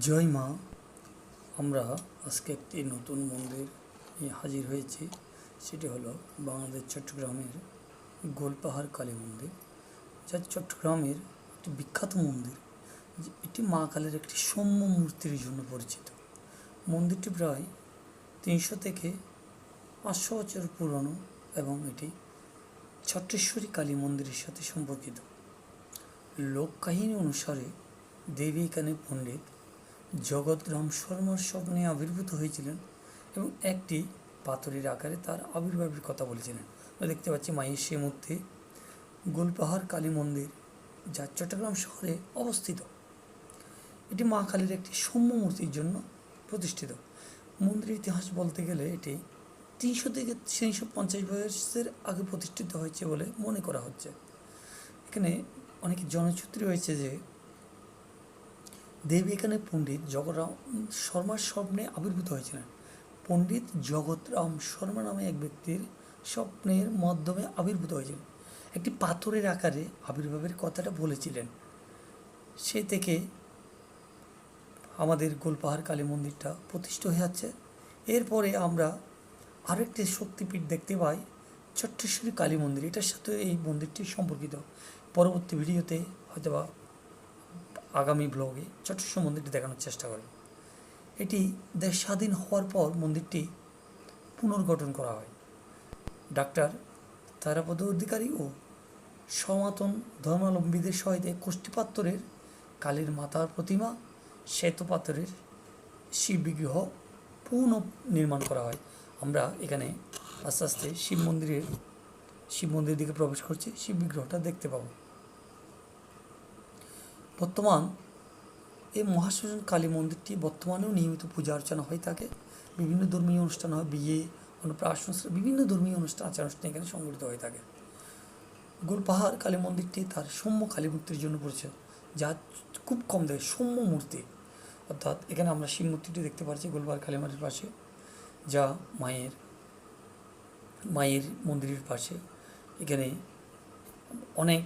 জয় মা, আমরা আজকে একটি নতুন মন্দির নিয়ে হাজির হয়েছি। সেটি হলো বাংলাদেশ চট্টগ্রামের গোলপাহাড় কালী মন্দির, যা চট্টগ্রামের একটি বিখ্যাত মন্দির। এটি মা কালের একটি সৌম্য মূর্তির জন্য পরিচিত। মন্দিরটি প্রায় তিনশো থেকে পাঁচশো বছর পুরনো এবং এটি ছট্টেশ্বরী কালী মন্দিরের সাথে সম্পর্কিত। লোককাহিনী অনুসারে দেবী এখানে পণ্ডিত। জগৎরাম শর্মার স্বপ্নে আবির্ভূত হয়েছিলেন এবং একটি পাথরের আকারে তার আবির্ভাবের কথা বলেছিলেন। দেখতে পাচ্ছি মায়ের সে মূর্তি, গোলপাহাড় কালী মন্দির যা চট্টগ্রাম শহরে অবস্থিত। এটি মা কালীর একটি সৌম্য মূর্তির জন্য প্রতিষ্ঠিত। মন্দিরের ইতিহাস বলতে গেলে এটি তিনশো থেকে তিনশো পঞ্চাশ বয়সের আগে প্রতিষ্ঠিত হয়েছে বলে মনে করা হচ্ছে। এখানে অনেক জনশ্রুতি রয়েছে যে দেবী এখানে পণ্ডিত জগৎরাম শর্মার স্বপ্নে আবির্ভূত হয়েছিলেন। পণ্ডিত জগৎরাম শর্মা নামে এক ব্যক্তির স্বপ্নের মাধ্যমে আবির্ভূত হয়েছিলেন। একটি পাথরের আকারে আবির্ভাবের কথাটা বলেছিলেন। সে থেকে আমাদের গোলপাহাড় কালী মন্দিরটা প্রতিষ্ঠিত হয়ে যাচ্ছে। এরপরে আমরা আরেকটি শক্তিপীঠ দেখতে পাই, চট্টেশ্বরী কালী মন্দির। এটার সাথে এই মন্দিরটি সম্পর্কিত। পরবর্তী ভিডিওতে হয়তোবা আগামী ব্লগে চট্টেশ্বর মন্দিরটি দেখানোর চেষ্টা করব এটি দেশ স্বাধীন হওয়ার পর মন্দিরটি পুনর্গঠন করা হয়। ডাক্তার তারাপদ অধিকারী ও সমাতন ধর্মাবলম্বীদের সহিতে কোষ্ঠীপাত্তরের কালীর মাতার প্রতিমা শ্বেতপাত্রের শিব বিগ্রহ পুনঃ নির্মাণ করা হয়। আমরা এখানে আস্তে আস্তে শিব মন্দিরের শিব মন্দিরের দিকে প্রবেশ করছি। শিব বিগ্রহটা দেখতে পাবো। বর্তমান এই মহাশ্মশান কালী মন্দিরটি বর্তমানেও নিয়মিত পূজা অর্চনা হয়ে থাকে। বিভিন্ন ধর্মীয় অনুষ্ঠান হয়, বিয়ে, অন্নপ্রাশন, বিভিন্ন ধর্মীয় অনুষ্ঠান, আচার অনুষ্ঠান এখানে সংগঠিত হয়ে থাকে। গোলপাহাড় কালী মন্দিরটি তার সৌম্য কালী মূর্তির জন্য পড়েছে যা খুব কম দেয়, সৌম্য মূর্তি। অর্থাৎ এখানে আমরা শিব মূর্তিটি দেখতে পাচ্ছি গোলপাহাড় কালী মাটির পাশে, যা মায়ের মায়ের মন্দিরের পাশে। এখানে অনেক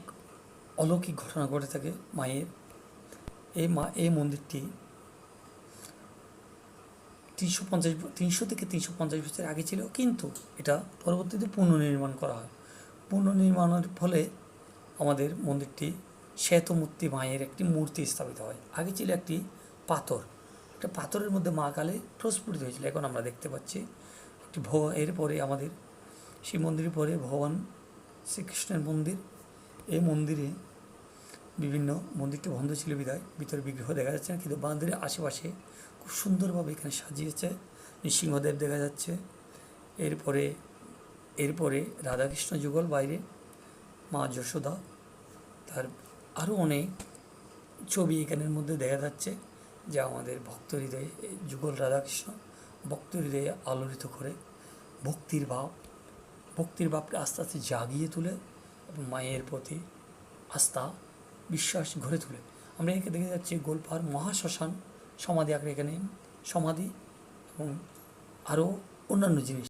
অলৌকিক ঘটনা ঘটে থাকে মায়ের। এই মা, এই মন্দিরটি তিনশো পঞ্চাশ তিনশো থেকে তিনশো পঞ্চাশ বছর আগে ছিল, কিন্তু এটা পরবর্তীতে পুনর্নির্মাণ করা হয়। পুনর্নির্মাণের ফলে আমাদের মন্দিরটি শ্বেতমূর্তি মায়ের একটি মূর্তি স্থাপিত হয়। আগে ছিল একটি পাথর। একটা পাথরের মধ্যে মা কালে প্রস্ফুটিত হয়েছিল। এখন আমরা দেখতে পাচ্ছি, একটি ভগ, এরপরে আমাদের শিব মন্দিরের পরে ভগবান শ্রীকৃষ্ণের মন্দির, এই মন্দিরে বিভিন্ন মন্দিরটি বন্ধ ছিল বিদায়। ভিতরে বিগ্রহ দেখা যাচ্ছে না, কিন্তু মন্দিরের আশেপাশে খুব সুন্দরভাবে এখানে সাজিয়েছে। নৃসিংহদেব দেখা যাচ্ছে। এরপরে এরপরে রাধাকৃষ্ণ যুগল বাইরে, মা যশোদা, তার আরও অনেক ছবি এখানের মধ্যে দেখা যাচ্ছে, যা আমাদের ভক্ত হৃদয়ে যুগল রাধাকৃষ্ণ ভক্ত হৃদয়ে আলোড়িত করে। ভক্তির ভাব, ভক্তির ভাবটা আস্তে আস্তে জাগিয়ে তুলে এবং মায়ের প্রতি আস্থা বিশ্বাস গড়ে তোলে। আমরা এখানে দেখে যাচ্ছি গোলপাহাড় মহাশ্মশান, সমাধি আঁকড়ে এখানে, সমাধি এবং আরও অন্যান্য জিনিস।